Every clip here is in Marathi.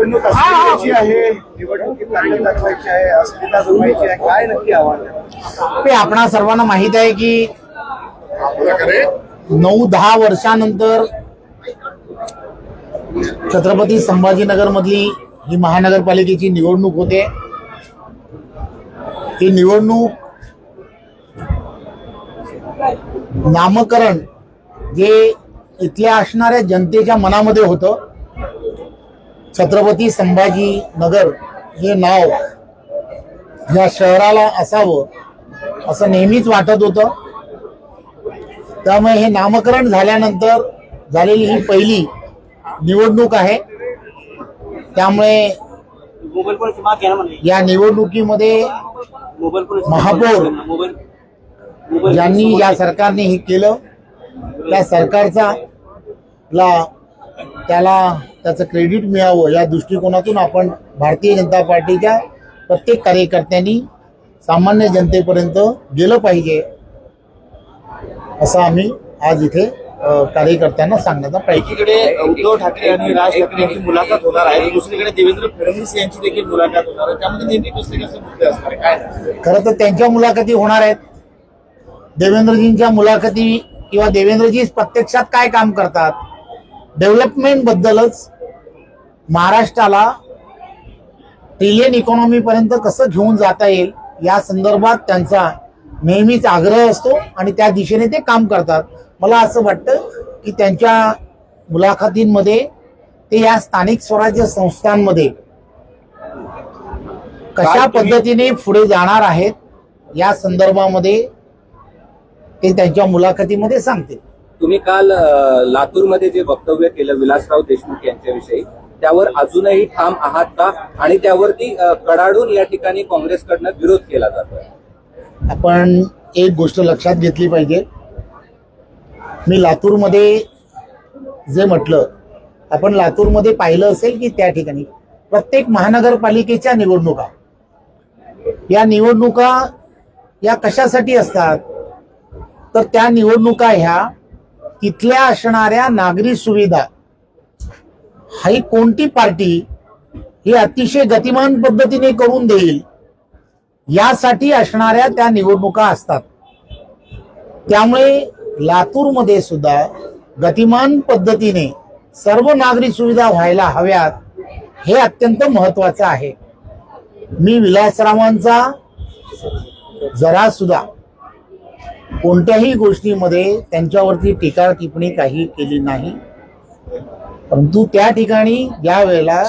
निवडणूक आहे निवडणुकीत दाखवायची आहे अस्मिता जमवायची आहे काय नक्की आव्हान? ते आपणा सर्वांना माहीत आहे की नऊ दहा वर्षानंतर छत्रपती संभाजीनगर मधली ही महानगरपालिकेची निवडणूक होते ही निवडणूक नामकरण जे इथल्या असणाऱ्या जनतेच्या मनामध्ये होतं छत्रपती संभाजी नगर हे नाव या शहराला असावं असं नेहमीच वाटत होतं. त्यामुळे हे नामकरण झाल्यानंतर झालेली ही पहिली निवडणूक आहे. त्यामुळे या निवडणुकीमध्ये महापौर ज्यांनी या सरकारने हे केलं त्या सरकारचा ला त्याला त्याचं क्रेडिट मिळावं या दृष्टिकोनातून आपण भारतीय जनता पार्टीच्या प्रत्येक कार्यकर्त्यांनी सामान्य जनतेपर्यंत गेलं पाहिजे असं आम्ही आज इथे कार्यकर्त्यांना सांगण्याचा प्रयत्न एकीकडे उद्धव ठाकरे आणि राज ठाकरे यांची मुलाखत होणार आहे. दुसरीकडे देवेंद्र फडणवीस यांची देखील मुलाखत होणार आहे. त्यामध्ये नेमके कसले कसले मुद्दे असणार आहे? काय खरं तर त्यांच्या मुलाखती होणार आहेत. देवेंद्रजींच्या मुलाखती किंवा देवेंद्रजीच प्रत्यक्षात काय काम करतात? डेव्हलपमेंट बद्दलच महाराष्ट्राला ट्रिलियन इकॉनॉमी पर्यंत कसं घेऊन जाता येईल या संदर्भात त्यांचा नेहमीच आग्रह असतो आणि त्या दिशेने ते काम करतात. मला असं वाटतं की त्यांच्या मुलाखतींमध्ये ते या स्थानिक स्वराज्य संस्थांमध्ये कशा पद्धतीने पुढे जाणार आहेत या संदर्भामध्ये ते त्यांच्या मुलाखतीमध्ये सांगतील. तुम्ही काल लातूरमध्ये जे वक्तव्य केलं विलासराव देशमुख यांच्याविषयी त्यावर अजूनही ठाम आहात का? आणि त्यावरती कडाडून या ठिकाणी काँग्रेसकडनं विरोध केला जातोय. आपण एक गोष्ट लक्षात घेतली पाहिजे. मी लातूरमध्ये जे म्हटलं आपण लातूरमध्ये पाहिलं असेल की त्या ठिकाणी प्रत्येक महानगरपालिकेच्या निवडणुका. या निवडणुका या कशासाठी असतात? तर त्या निवडणुका ह्या तिथल्या असणाऱ्या नागरी सुविधा. ही कोणती पार्टी ही अतिशय गतिमान पद्धतीने करून देईल यासाठी असणाऱ्या त्या निवडणुका असतात. त्यामुळे लातूरमध्ये सुद्धा गतिमान पद्धतीने सर्व नागरी सुविधा व्हायला हव्यात हे अत्यंत महत्वाचं आहे. मी विलासरावांचा जरा सुद्धा कोणत्याही गोष्टीमध्ये त्यांच्यावरती टीका टिप्पणी काही केली नाही. परंतु त्या ठिकाणी ज्या वेळेला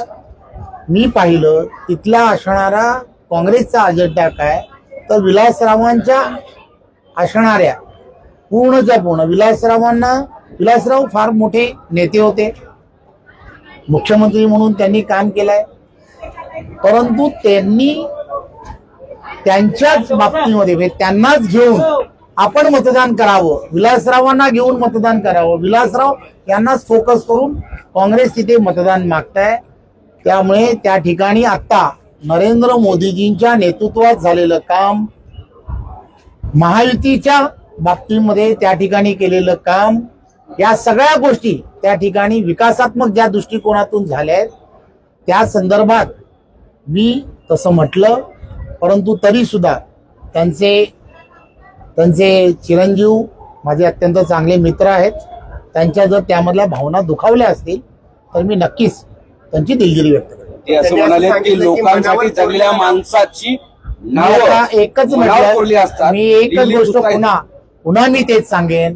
मी पाहिलं तिथला असणारा काँग्रेसचा अजेंडा काय? तर विलासरावांच्या असणाऱ्या पूर्णच्या पूर्ण विलासरावांना विलासराव फार मोठे नेते होते. मुख्यमंत्री म्हणून त्यांनी काम केलंय. परंतु त्यांनी त्यांच्याच बाबतीमध्ये म्हणजे त्यांनाच घेऊन आपण मतदान करावं. विलासरावांना घेऊन मतदान करावं. विलासराव यांनाच फोकस करून काँग्रेस तिथे मतदान मागताय. त्यामुळे त्या ठिकाणी आता नरेंद्र मोदीजींच्या नेतृत्वात झालेलं काम महायुतीच्या बाबतीमध्ये त्या ठिकाणी केलेलं काम या सगळ्या गोष्टी त्या ठिकाणी विकासात्मक ज्या दृष्टिकोनातून झाल्या आहेत त्या संदर्भात मी तसं म्हटलं परंतु तरी सुद्धा त्यांचे त्यांचे चिरंजीव माझे अत्यंत चांगले मित्र आहेत. त्यांच्या जर त्यामधल्या भावना दुखावल्या असतील तर मी नक्कीच त्यांची दिलगिरी व्यक्त करेन. ते असं म्हणाले की लोकांसाठी जगलेल्या माणसाची मी आता एकच म्हटलं. मी एकच गोष्ट पुन्हा पुन्हा मी तेच सांगेन.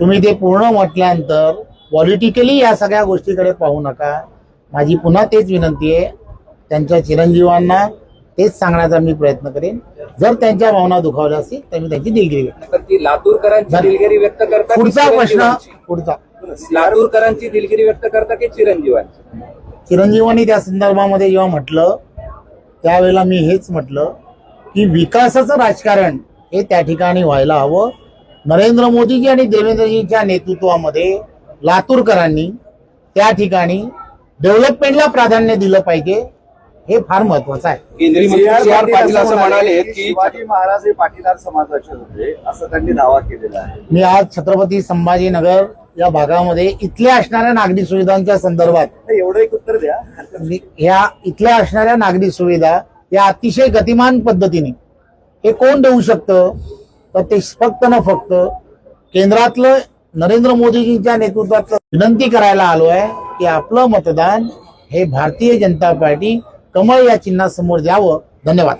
तुम्ही ते पूर्ण म्हटल्यानंतर पॉलिटिकली या सगळ्या गोष्टीकडे पाहू नका. माझी पुन्हा तेच विनंती आहे. त्यांच्या चिरंजीवांना तेच सांगण्याचा मी प्रयत्न करेन जर त्यांच्या भावना दुखावल्या असतील तर मी त्यांची दिलगिरी व्यक्त तर ती लातूरकरांची झाली. दिलगिरी व्यक्त करता की पुढचा प्रश्न चिरंजीवांची? पुढचा लातूरकरांची दिलगिरी व्यक्त करता की चिरंजीवांची चिरंजीवांनी त्या संदर्भामध्ये जेव्हा म्हटलं त्यावेळेला मी हेच म्हटलं की विकासाचं राजकारण हे त्या ठिकाणी व्हायला हवं नरेंद्र मोदीजी आणि देवेंद्रजींच्या नेतृत्वामध्ये लातूरकरांनी त्या ठिकाणी डेव्हलपमेंटला प्राधान्य दिलं पाहिजे हे फार महत्वाचं आहे. केंद्रीय मंत्री CR C R Patil Patil असं म्हणाले की की शिवाजी महाराज हे पाटीदार समाजाचे होते असं त्यांनी दावा केलेला आहे. मी आज छत्रपती संभाजीनगर या भागामध्ये इथल्या असणाऱ्या नागरी सुविधांच्या संदर्भात नाही, एवढं एक उत्तर द्या. ह्या इथल्या असणाऱ्या नागरी सुविधा या अतिशय गतिमान पद्धतीने. हे कोण देऊ शकतं? तर ते फक्त ना फक्त केंद्रातलं नरेंद्र मोदीजींच्या नेतृत्वातलं विनंती करायला आलो आहे की आपलं मतदान हे भारतीय जनता पार्टी कमळ या चिन्हासमोर द्यावं. धन्यवाद.